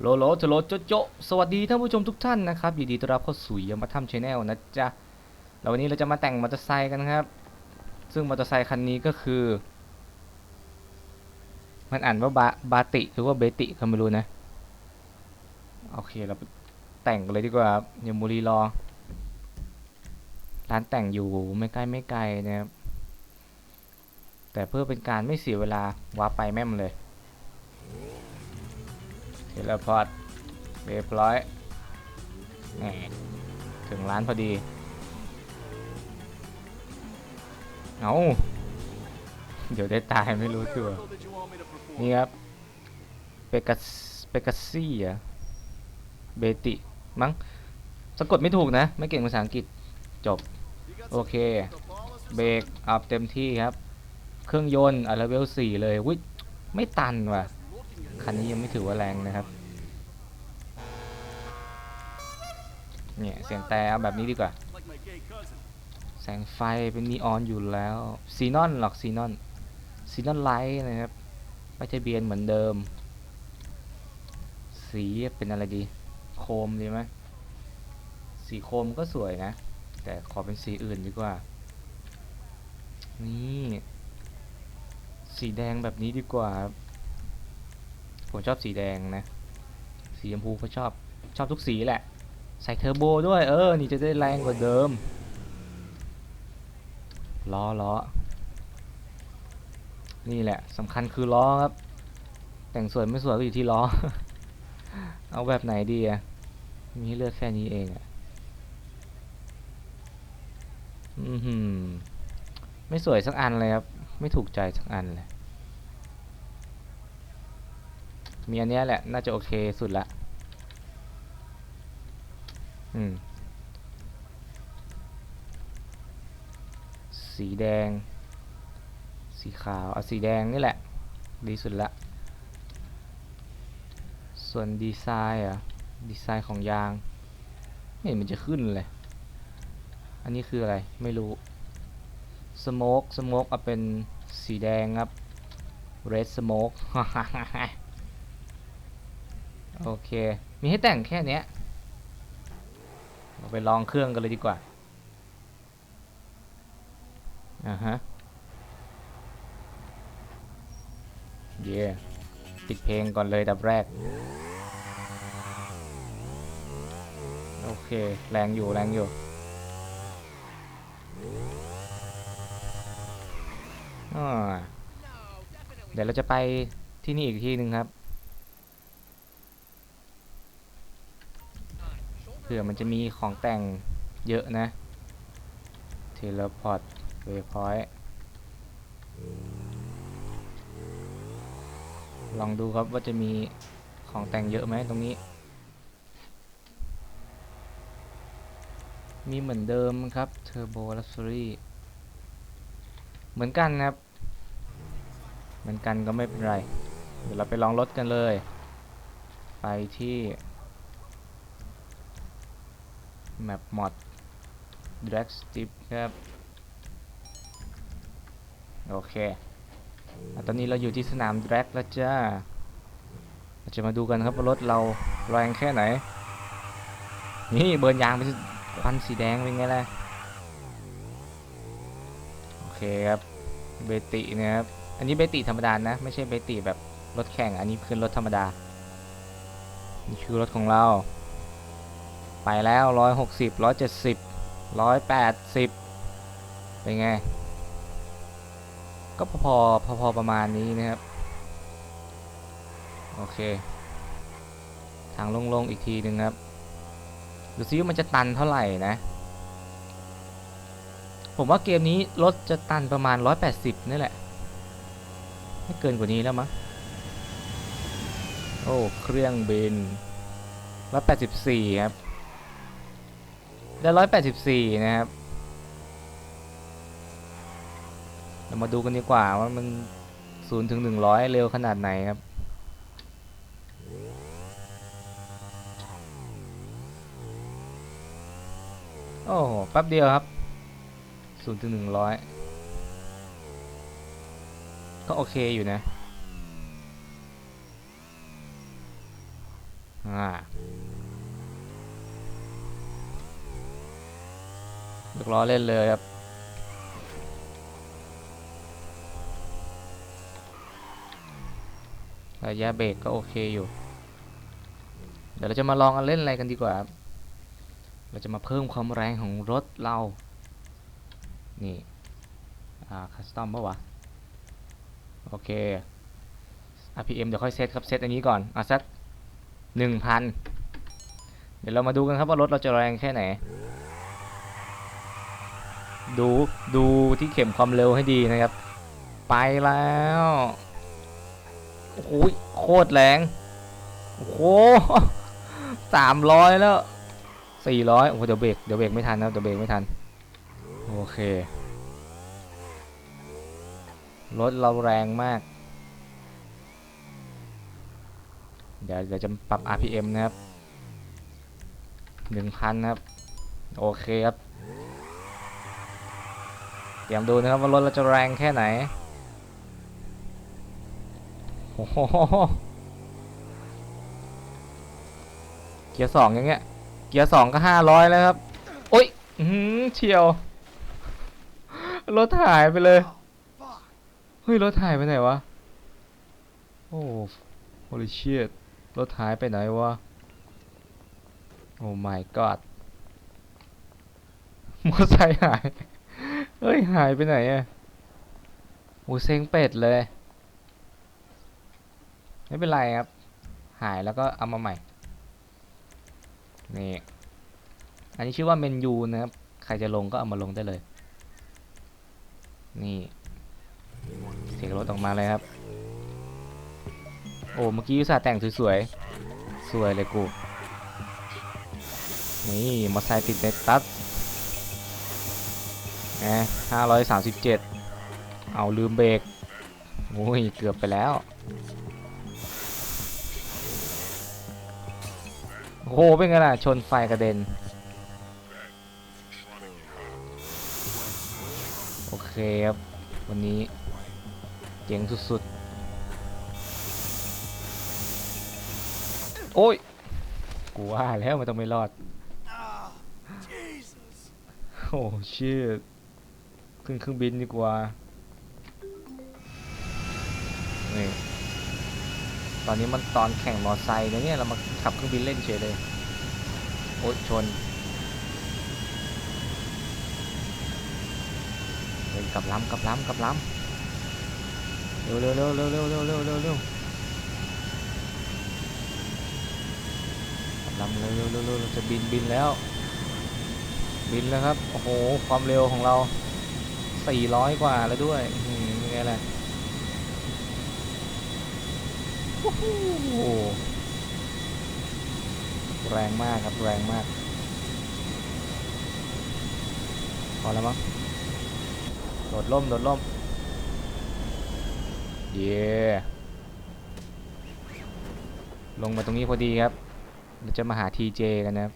โลโลโจโลโจโจสวัสดีท่านผู้ชมทุกท่านนะครับยินดีต้อนรับเข้าสู่ยามาทัมชาแนลนะจ๊ะแล้ววันนี้เราจะมาแต่งมอเตอร์ไซค์กันครับ ซึ่งมอเตอร์ไซค์คันนี้ก็คือ มันอ่านว่าบาบาติหรือว่าเบติก็ไม่รู้นะ โอเคเราแต่งกันเลยดีกว่าครับอย่ามูรีรอ ร้านแต่งอยู่ไม่ใกล้ไม่ไกลนะครับ แต่เพื่อเป็นการไม่เสียเวลาวาไปแม่มเลย เทเลพอร์ตเรียบร้อยแหมถึงร้านพอดี เอาเดี๋ยวได้ตายไม่รู้ตัว นี่ครับ เปกัสเปกัสซี่อะเบติ มั้งสะกดไม่ถูกนะ ไม่เก่งภาษาอังกฤษจบ โอเค เบรกอัพเต็มที่ครับ เครื่องยนต์อะเลเวล4เลยวิไม่ตันว่ะ คันนี้ยังไม่ถือว่าแรงนะครับ เนี่ยเสียงแต่เอาแบบนี้ดีกว่า แสงไฟเป็นนีออนอยู่แล้วซีนอนหรอกซีนอนซีนอนไลท์นะครับป้ายทะเบียนเหมือนเดิม สีเป็นอะไรดี โคมดีไหมสีโคมก็สวยนะ แต่ขอเป็นสีอื่นดีกว่า นี่ สีแดงแบบนี้ดีกว่าครับ ผมชอบสีแดงนะ สีชมพูก็ชอบ ชอบทุกสีแหละ ใส่เทอร์โบด้วย เออ นี่จะได้แรงกว่าเดิม ล้อล้อ นี่แหละสำคัญคือล้อครับ แต่งสวยไม่สวยก็อยู่ที่ล้อ เอาแบบไหนดีอะมีเลือกแค่นี้เองอะอือหือไม่สวยสักอันเลยครับ ไม่ถูกใจสักอันเลย มีอันนี้แหละ น่าจะโอเคสุดละ อืม สีแดง สีขาว เอาสีแดงนี่แหละ ดีสุดละ ส่วนดีไซน์อะ ดีไซน์ของยาง ไม่เห็นมันจะขึ้นเลย อันนี้คืออะไร ไม่รู้ สโมกสโมกเอาเป็นสีแดงครับ red smoke โอเค มีให้แต่งแค่เนี้ยเราไปลองเครื่องกันเลยดีกว่า อ่าฮะ เย่ติดเพลงก่อนเลยดับแรก โอเค แรงอยู่แรงอยู่เดี๋ยวเราจะไปที่นี่อีกที่หนึ่งครับ ผื่อมันจะมีของแต่งเยอะนะเทเลพอร์ตเวพอยต์ลองดูครับว่าจะมีของแต่งเยอะไหมตรงนี้ มีเหมือนเดิมครับ Turbo Luxury เหมือนกันครับ เหมือนกันก็ไม่เป็นไร เดี๋ยวเราไปลองรถกันเลย ไปที่ map mod drag strip ครับ โอเคตอนนี้เราอยู่ที่สนาม drag แล้วจ้าเราจะมาดูกันครับว่ารถเราแรงแค่ไหน นี่เบิร์นยางเป็นควันสีแดงเป็นไงล่ะ โอเคครับ เบตินะครับ อันนี้เบติธรรมดานะ ไม่ใช่เบติแบบรถแข่ง อันนี้คือรถธรรมดา นี่คือรถของเรา ไปแล้วร้อยหกสิบร้อยเจ็ดสิบร้อยแปดสิบเป็นไง ก็พอพอพอพอประมาณนี้นะครับ โอเค ทางลงๆอีกทีหนึ่งครับ ดูซิว่ามันจะตันเท่าไหร่นะ ผมว่าเกมนี้รถจะตันประมาณ 180 นี่แหละ ไม่เกินกว่านี้แล้วมั้ง โอ้ เครื่องบิน184 ครับ ได้ร้อยแปดสิบสี่นะครับเรามาดูกันดีกว่าว่ามันศูนย์ถึงหนึ่งร้อยเร็วขนาดไหนครับโอ้โหแป๊บเดียวครับศูนย์ถึงหนึ่งร้อยก็โอเคอยู่นะอ่า กล้อเล่นเลยครับระยะเบรกก็โอเคอยู่ เดี๋ยวเราจะมาลองกันเล่นอะไรกันดีกว่าครับเราจะมาเพิ่มความแรงของรถเรา นี่ อ่า คัสตอมปะวะ โอเค RPM เดี๋ยวค่อยเซตครับ เซตอันนี้ก่อน เอาสักหนึ่งพัน เดี๋ยวเรามาดูกันครับว่ารถเราจะแรงแค่ไหน ดูดูที่เข็มความเร็วให้ดีนะครับ ไปแล้วโอ้โหโคตรแรงโอ้โหสามร้อยแล้วสี่ร้อยโอ้โหเดี๋ยวเบรกเดี๋ยวเบรกไม่ทันนะเดี๋ยวเบรกไม่ทันโอเครถเราแรงมาก เดี๋ยวเดี๋ยวจะปรับ RPM นะครับหนึ่งพันครับ โอเคครับ เตรียมดูนะครับว่ารถเราจะแรงแค่ไหนโอ้โหเกียร์สองอย่างเงี้ย เกียร์สองก็ห้าร้อยแล้วครับ โอ้ยอื้อหือเฉียว รถหายไปเลย เฮ้ย รถหายไปไหนวะ โอ้ holy shit รถหายไปไหนวะ โอ้ my god มอเตอร์ไซค์หาย เฮ้ย หายไปไหนอะโอ้เซ็งเป็ดเลย ไม่เป็นไรครับ หายแล้วก็เอามาใหม่ นี่ อันนี้ชื่อว่าเมนูนะครับ ใครจะลงก็เอามาลงได้เลย นี่ เสียงรถออกมาเลยครับ โอ้เมื่อกี้อุตส่าห์แต่งสวยๆ สวยเลยกู นี่มอไซค์ติดเนตัส ไงห้าร้อยสามสิบเจ็ดเอาลืมเบรกโอ้ยเกือบไปแล้ว โอ้โหเป็นไงล่ะ ชนไฟกระเด็น โอเคครับ วันนี้เจ๋งสุดๆ โอ้ย กูว่าแล้วมันต้องไม่รอด โอ้ชิต ขึ้นเครื่องบินดีกว่า นี่ ตอนนี้มันตอนแข่งมอไซค์นะเนี่ยเรามาขับเครื่องบินเล่นเฉยเลย โอ๊ยชนเฮ้ยกลับล้ำกลับล้ำกลับล้ำเร็วเร็วเร็วเร็วเร็วเร็วเร็วเร็วเร็วกลับล้ำเร็วเร็วเร็วเร็วเราจะบินบินแล้ว บินแล้วครับ โอ้โห ความเร็วของเรา 400กว่าแล้วด้วยอื้อหือยังไงล่ะโอ้โหแรงมากครับแรงมาก พอแล้วมั้งโดดล่มโดดล่ม เย่ลงมาตรงนี้พอดีครับเราจะมาหา TJ กันนะครับ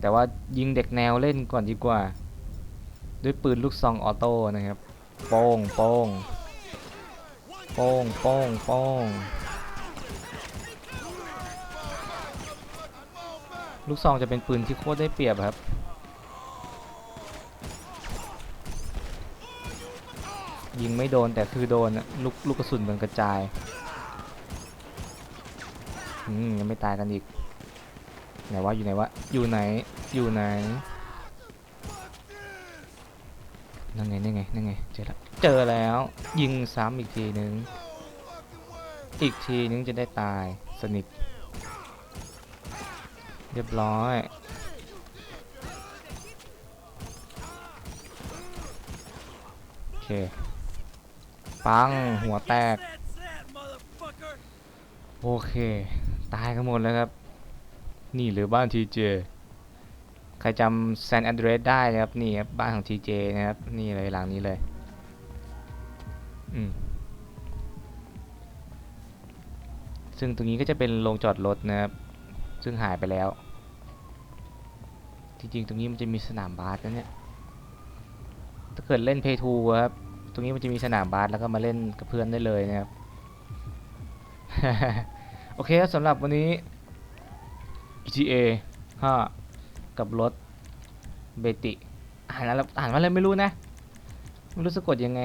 แต่ว่ายิงเด็กแนวเล่นก่อนดีกว่า ด้วยปืนลูกซองออโต้นะครับ โป้งโป้งโป้งโป้งโป้งลูกซองจะเป็นปืนที่โคตรได้เปรียบครับ ยิงไม่โดนแต่คือโดนอะลูกลูกกระสุนมันกระจายยังไม่ตายกันอีกไหนวะอยู่ไหนวะอยู่ไหนอยู่ไหน นั่นไงนั่นไงนั่นไงเจอแล้วเจอแล้วยิงซ้ำอีกทีนึง อีกทีนึงจะได้ตายสนิทเรียบร้อยโอเคปังหัวแตก โอเค ตายกันหมดแล้วครับ นี่หรือบ้านทีเจ ใครจำแซนแอนเดรสได้นะครับนี่ครับบ้านของทีเจนะครับนี่เลยหลังนี้เลยอืมซึ่งตรงนี้ก็จะเป็นโรงจอดรถนะครับซึ่งหายไปแล้ว จริงๆ ตรงนี้มันจะมีสนามบาสนะเนี่ยถ้าเกิดเล่นเพย์ทูครับตรงนี้มันจะมีสนามบาสแล้วก็มาเล่นกับเพื่อนได้เลยนะครับโอเคครับสำหรับวันนี้ GTA 5 กับรถเบติอ่านแล้วอ่านว่าอะไรไม่รู้นะ ไม่รู้สะกดยังไง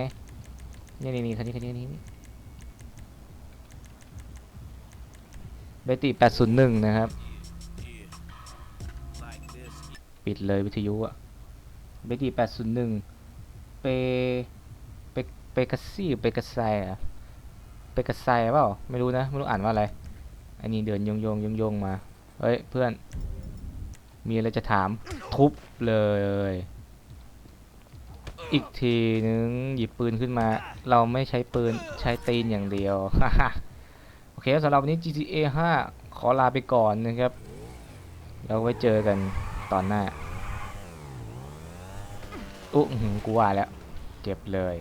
นี่นี่นี่คันนี้คันนี้นี่เบติ801นย์หนึ่งนะครับ ปิดเลยวิทยุอะเบติ801เปเปเปกัสซี่เปกัสไซอะเปกัสไซเปล่าไม่รู้นะ ไม่รู้อ่านว่าอะไร อันนี้เดินโยงโยงโยงโยงมา เฮ้ย เพื่อน มีอะไรจะถามทุบเลย อีกทีนึงหยิบปืนขึ้นมา เราไม่ใช้ปืนใช้ตีนอย่างเดียว โอเคสำหรับวันนี้ GTA 5 ขอลาไปก่อนนะครับแล้วไว้เจอกันตอนหน้า อุ๊ยอื้อหือกูว่าแล้วเก็บเลย